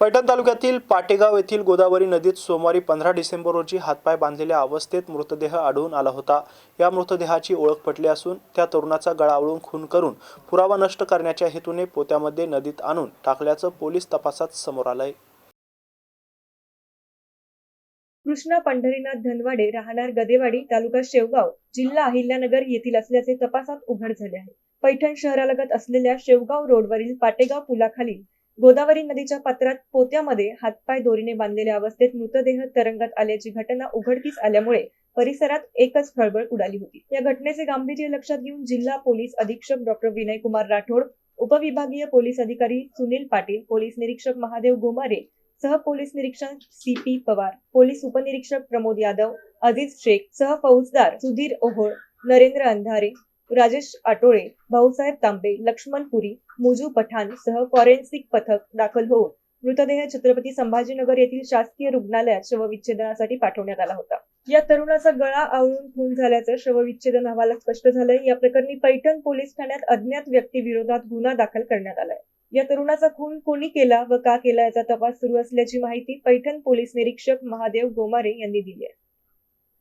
पैठण तालुक्यातील पाटेगाव येथील गोदावरी नदीत सोमवारी पंधरा डिसेंबर रोजी हातपाय बांधलेल्या अवस्थेत मृतदेह आढळून आला होता. या मृतदेहाची ओळख पटली असून त्या तरुणाचा गळा आवळून खून करून पुरावा नष्ट करण्याच्या हेतूने पोत्यामध्ये नदीत आणून टाकल्याचं पोलीस तपासात समोर आलंय. कृष्णा पंढरीनाथ धनवाडे राहणार गदेवाडी तालुका शेवगाव जिल्हा अहिल्यानगर येथील असल्याचे तपासात उघड झाले आहे. पैठण शहरालगत असलेल्या शेवगाव रोडवरील पाटेगाव पुलाखाली गोदावरी नदीच्या पात्रात पोत्यामध्ये हातपाय दोरीने बांधलेल्या अवस्थेत मृतदेह तरंगात आल्याची घटना उघडकीस आल्यामुळे परिसरात एकच खळबळ उडाली होती. या घटनेचे गांभीर्य लक्षात घेऊन जिल्हा पोलीस अधीक्षक डॉक्टर विनय कुमार राठोड उपविभागीय पोलीस अधिकारी सुनील पाटील पोलीस निरीक्षक महादेव गोमारे सह पोलीस निरीक्षक सी पी पवार पोलीस उपनिरीक्षक प्रमोद यादव अजिज शेख सह फौजदार सुधीर ओहोळ नरेंद्र अंधारे राजेश आटोळे भाऊसाहेब तांबे लक्ष्मण पुरी मुजू पठाण सह फॉरेन्सिक पथक दाखल होऊन मृतदेह छत्रपती संभाजीनगर येथील शासकीय रुग्णालयात शवविच्छेदनासाठी पाठवण्यात आला होता. या तरुणाचा गळा आवळून खून झाल्याचं शवविच्छेदन अहवालात स्पष्ट झालंय. या प्रकरणी पैठण पोलीस ठाण्यात अज्ञात व्यक्ती विरोधात गुन्हा दाखल करण्यात आलाय. या तरुणाचा खून कोणी केला व का केला याचा तपास सुरू असल्याची माहिती पैठण पोलीस निरीक्षक महादेव गोमारे यांनी दिली आहे.